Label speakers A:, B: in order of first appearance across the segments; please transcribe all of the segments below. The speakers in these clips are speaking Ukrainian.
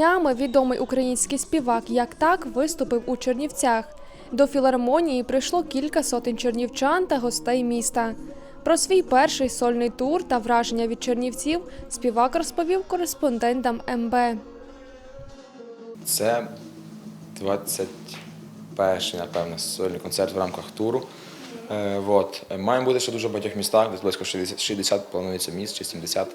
A: днями відомий український співак як так виступив у Чернівцях. До філармонії прийшло кілька сотень чернівчан та гостей міста. Про свій перший сольний тур та враження від чернівців співак розповів кореспондентам МБ.
B: Це 21-й, напевно, сольний концерт в рамках туру. Е, вот. Е, Маємо бути ще в дуже багатьох містах, десь близько 60, 60 планується міст чи 70.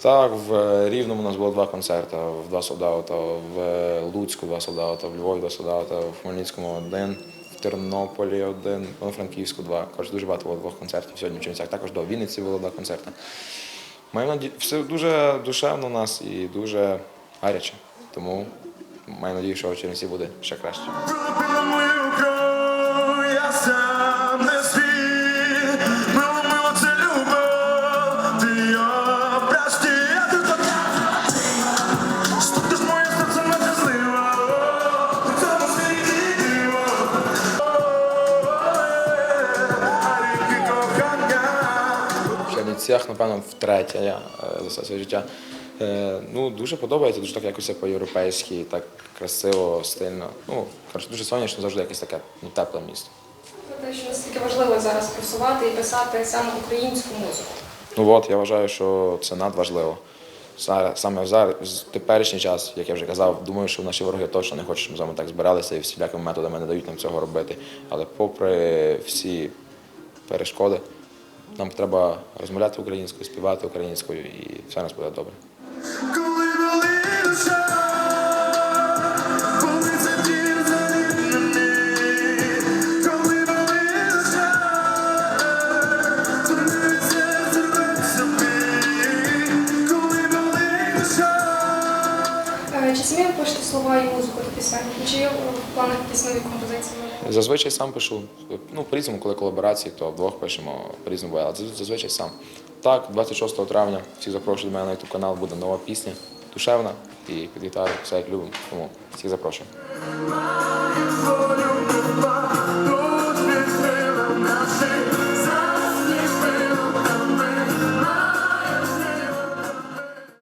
B: Так, в Рівному у нас було два концерти, в два солдата, в Луцьку два солдата, в Львові два солдата, в Хмельницькому один, в Тернополі один, в Франківську два. Коротше, дуже багато було двох концертів сьогодні в Чернівцях. Також до Вінниці було два концерти. Маємо наді... все дуже душевно у нас і дуже гаряче. Тому маю надію, що в Чернівці буде ще краще. В напевно, втретє я е, за все своє життя. Е, Ну, дуже подобається, дуже так якось по-європейськи, так красиво, стильно. Ну, коротше, дуже сонячно, завжди якесь таке ну, тепле місто.
C: Про те, що наскільки важливо зараз просувати і писати саме українську музику.
B: Ну от, я вважаю, що це надважливо. Саме зараз, в теперішній час, як я вже казав, думаю, що наші вороги точно не хочуть, щоб ми з вами так збиралися і всілякими методами не дають нам цього робити. Але попри всі перешкоди, нам треба розмовляти українською, співати українською, і все у нас буде добре.
C: Чи самі пишете слова і музику до пісень? Чи є в планах якісь нові композиції?
B: Зазвичай сам пишу. Ну, по-різному, коли колаборації, то вдвох пишемо по-різному, але зазвичай сам. Так, 26 травня всіх запрошую до мене на YouTube канал, буде нова пісня, душевна і під гітару, все як любимо. Тому всіх запрошую.